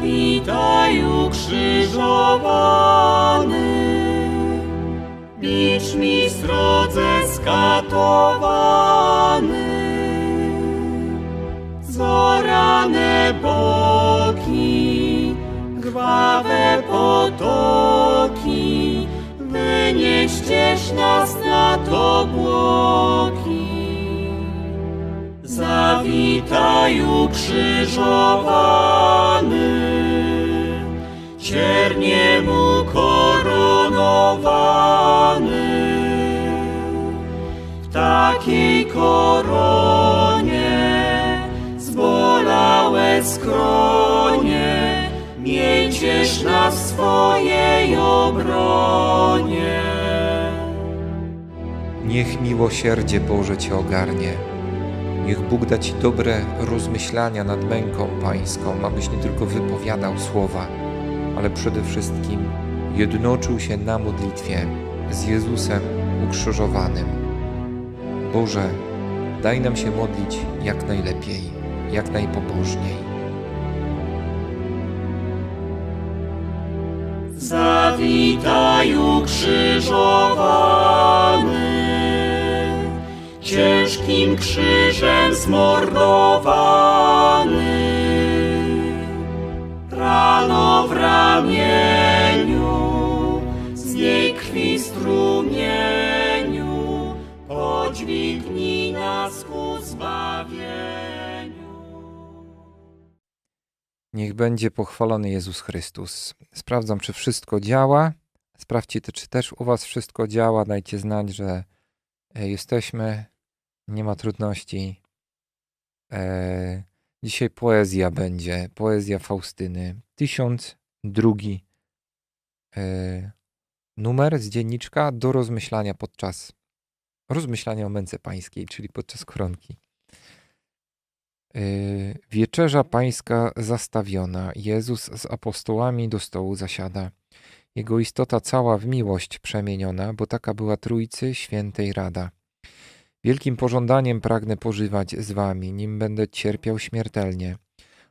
Zawitaj ukrzyżowany, bicz mi srodze skatowany. Zorane boki, krwawe potoki, wynieściesz nas nad obłoki. Zawitaj ukrzyżowany, ciernie mu koronowany. W takiej koronie zbolałe skronie, mieciesz nas w swojej obronie. Niech miłosierdzie Boże Cię ogarnie. Niech Bóg da Ci dobre rozmyślania nad męką Pańską, abyś nie tylko wypowiadał słowa, ale przede wszystkim jednoczył się na modlitwie z Jezusem ukrzyżowanym. Boże, daj nam się modlić jak najlepiej, jak najpobożniej. Zawitaj ukrzyżowany, ciężkim krzyżem zmordowany. Niech będzie pochwalony Jezus Chrystus. Sprawdzam, czy wszystko działa. Sprawdźcie, czy też u Was wszystko działa. Dajcie znać, że e, jesteśmy. Nie ma trudności. E, dzisiaj poezja będzie. Poezja Faustyny. Tysiąc drugi e, numer z dzienniczka do rozmyślania podczas rozmyślania o męce pańskiej, czyli podczas koronki. Yy, Wieczerza pańska zastawiona. Jezus z apostołami do stołu zasiada. Jego istota cała w miłość przemieniona, bo taka była Trójcy Świętej Rada. Wielkim pożądaniem pragnę pożywać z wami, nim będę cierpiał śmiertelnie.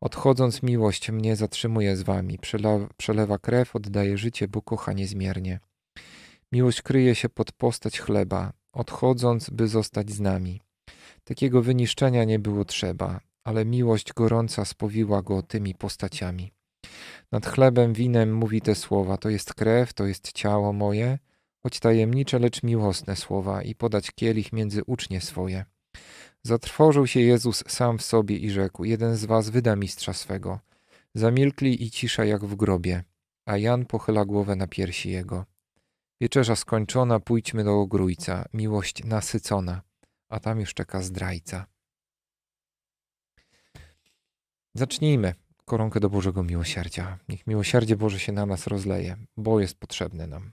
Odchodząc miłość mnie zatrzymuje z wami, przelewa krew, oddaje życie, bo kocha niezmiernie. Miłość kryje się pod postać chleba, odchodząc, by zostać z nami. Takiego wyniszczenia nie było trzeba, ale miłość gorąca spowiła go tymi postaciami. Nad chlebem, winem mówi te słowa: To jest krew, to jest ciało moje, choć tajemnicze, lecz miłosne słowa, i podać kielich między ucznie swoje. Zatrwożył się Jezus sam w sobie i rzekł: Jeden z was wyda mistrza swego. Zamilkli i cisza jak w grobie, a Jan pochyla głowę na piersi jego. Wieczerza skończona, pójdźmy do ogrójca, miłość nasycona a tam już czeka zdrajca. Zacznijmy koronkę do Bożego Miłosierdzia. Niech miłosierdzie Boże się na nas rozleje, bo jest potrzebne nam.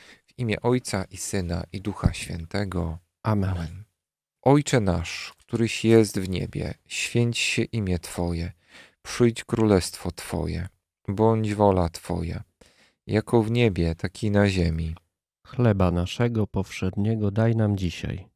W imię Ojca i Syna i Ducha Świętego. Amen. Ojcze nasz, któryś jest w niebie, święć się imię Twoje, przyjdź królestwo Twoje, bądź wola Twoja, jako w niebie, tak i na ziemi. Chleba naszego powszedniego daj nam dzisiaj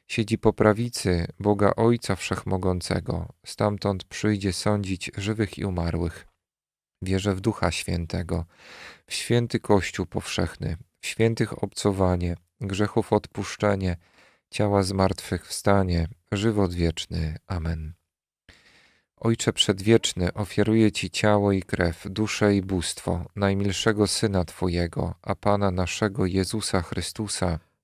siedzi po prawicy Boga Ojca Wszechmogącego, stamtąd przyjdzie sądzić żywych i umarłych. Wierzę w Ducha Świętego, w święty Kościół powszechny, w świętych obcowanie, grzechów odpuszczenie, ciała zmartwychwstanie, żywot wieczny. Amen. Ojcze Przedwieczny, ofiaruję Ci ciało i krew, duszę i bóstwo najmilszego Syna Twojego, a Pana naszego Jezusa Chrystusa,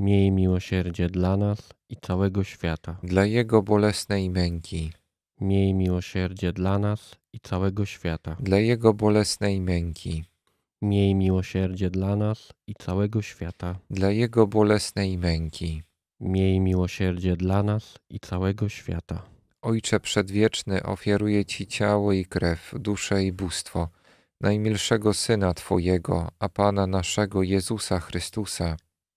Miej miłosierdzie dla nas i całego świata. dla Jego bolesnej męki, Miej miłosierdzie dla nas i całego świata. dla Jego bolesnej męki, Miej miłosierdzie dla nas i całego świata. dla Jego bolesnej męki. Miej miłosierdzie dla nas i całego świata. Ojcze Przedwieczny, ofiaruję Ci ciało i krew, duszę i bóstwo najmilszego Syna Twojego, a Pana naszego Jezusa Chrystusa,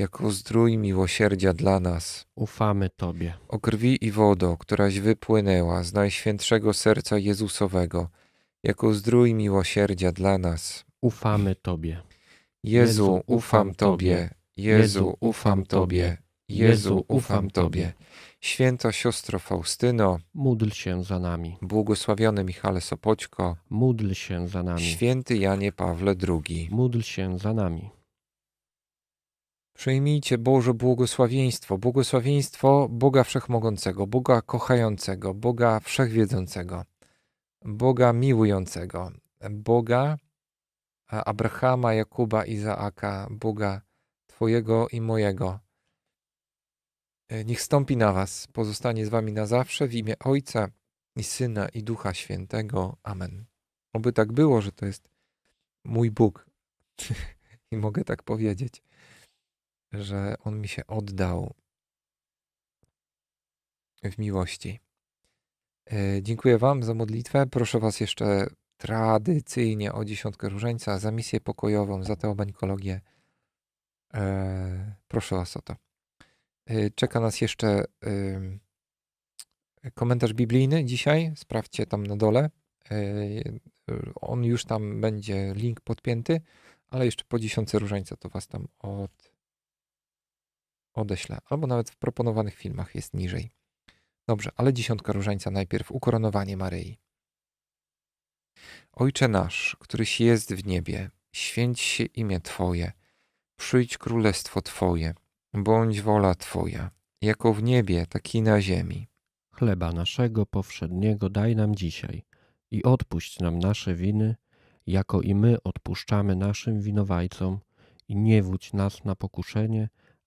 jako zdrój miłosierdzia dla nas. Ufamy Tobie. O krwi i wodo, któraś wypłynęła z najświętszego serca Jezusowego, jako zdrój miłosierdzia dla nas. Ufamy Tobie. Jezu, ufam Tobie. Jezu, ufam Tobie. Jezu, ufam Tobie. Święta siostro Faustyno, Módl się za nami. błogosławiony Michale Sopoćko, Módl się za nami. święty Janie Pawle II. Módl się za nami. Przyjmijcie Boże błogosławieństwo, błogosławieństwo Boga Wszechmogącego, Boga kochającego, Boga Wszechwiedzącego, Boga miłującego, Boga a, Abrahama, Jakuba, Izaaka, Boga Twojego i mojego. E, Niech stąpi na Was, pozostanie z Wami na zawsze w imię Ojca i Syna i Ducha Świętego. Amen. Oby tak było, że to jest mój Bóg i mogę tak powiedzieć że On mi się oddał w miłości. E, Dziękuję Wam za modlitwę. Proszę Was jeszcze tradycyjnie o dziesiątkę różańca, za misję pokojową, za teobańkologię. E, Proszę Was o to. E, Czeka nas jeszcze komentarz biblijny dzisiaj. Sprawdźcie tam na dole. On już tam będzie link podpięty, ale jeszcze po dziesiątce różańca to Was tam od odeślę, albo nawet w proponowanych filmach jest niżej. Dobrze, ale dziesiątka różańca najpierw, ukoronowanie Maryi. Ojcze nasz, któryś jest w niebie, święć się imię Twoje, przyjdź królestwo Twoje, bądź wola Twoja, jako w niebie, tak i na ziemi. Chleba naszego powszedniego daj nam dzisiaj i odpuść nam nasze winy, jako i my odpuszczamy naszym winowajcom i nie wódź nas na pokuszenie,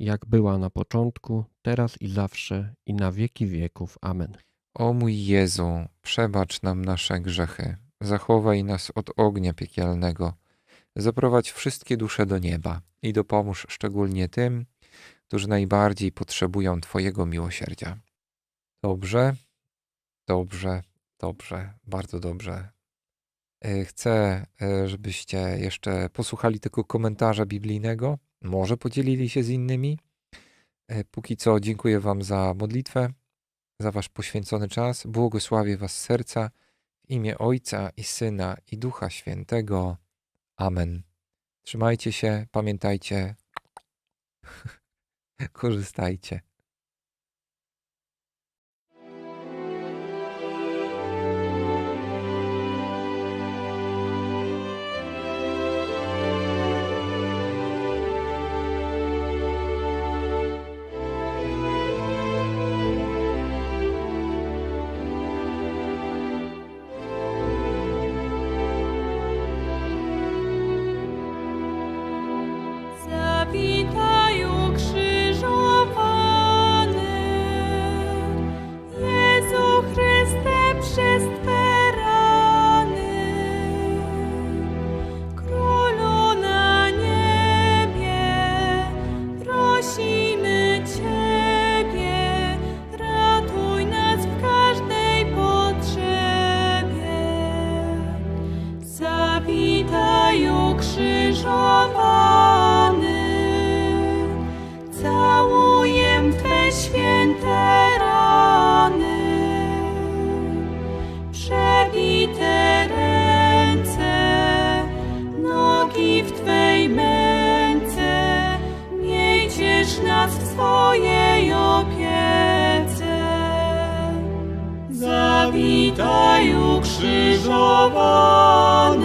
Jak była na początku, teraz i zawsze, i na wieki wieków. Amen. O mój Jezu, przebacz nam nasze grzechy, zachowaj nas od ognia piekielnego, zaprowadź wszystkie dusze do nieba i dopomóż szczególnie tym, którzy najbardziej potrzebują Twojego miłosierdzia. Dobrze, dobrze, dobrze, bardzo dobrze. E, Chcę, e, żebyście jeszcze posłuchali tego komentarza biblijnego, może podzielili się z innymi. E, Póki co dziękuję Wam za modlitwę za Wasz poświęcony czas. Błogosławię Was serca w imię Ojca i Syna i Ducha Świętego. Amen. Trzymajcie się, pamiętajcie, korzystajcie. Zawitaju krzyżowany,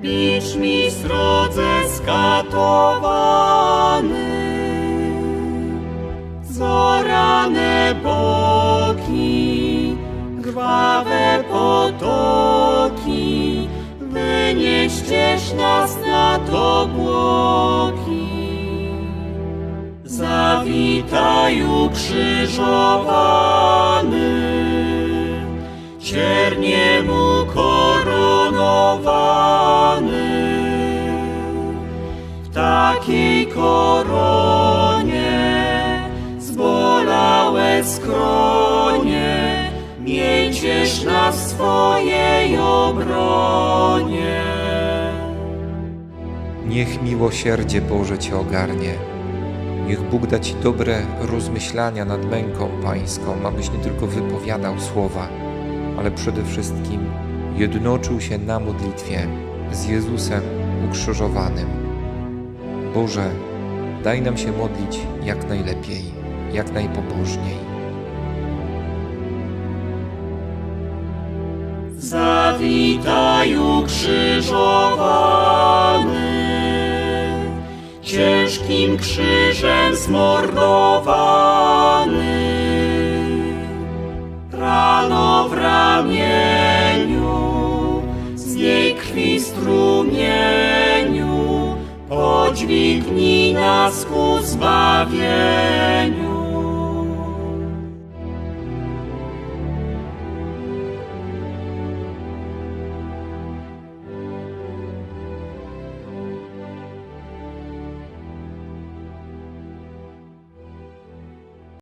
bicz mi srodze skatowany, zorane boki, krwawe potoki, wynieściesz nas nad obłoki. Zawitaju krzyżowany, cierniemu koronowany. W takiej koronie zbolałe skronie, nas w swojej obronie. Niech miłosierdzie Boże Cię ogarnie. Niech Bóg da Ci dobre rozmyślania nad męką Pańską, abyś nie tylko wypowiadał słowa, ale przede wszystkim jednoczył się na modlitwie z Jezusem ukrzyżowanym. Boże, daj nam się modlić jak najlepiej, jak najpobożniej. Zawitaju krzyżowany, ciężkim krzyżem zmordowany. z jej krwi strumieniu, podźwignij nas ku zbawieniu.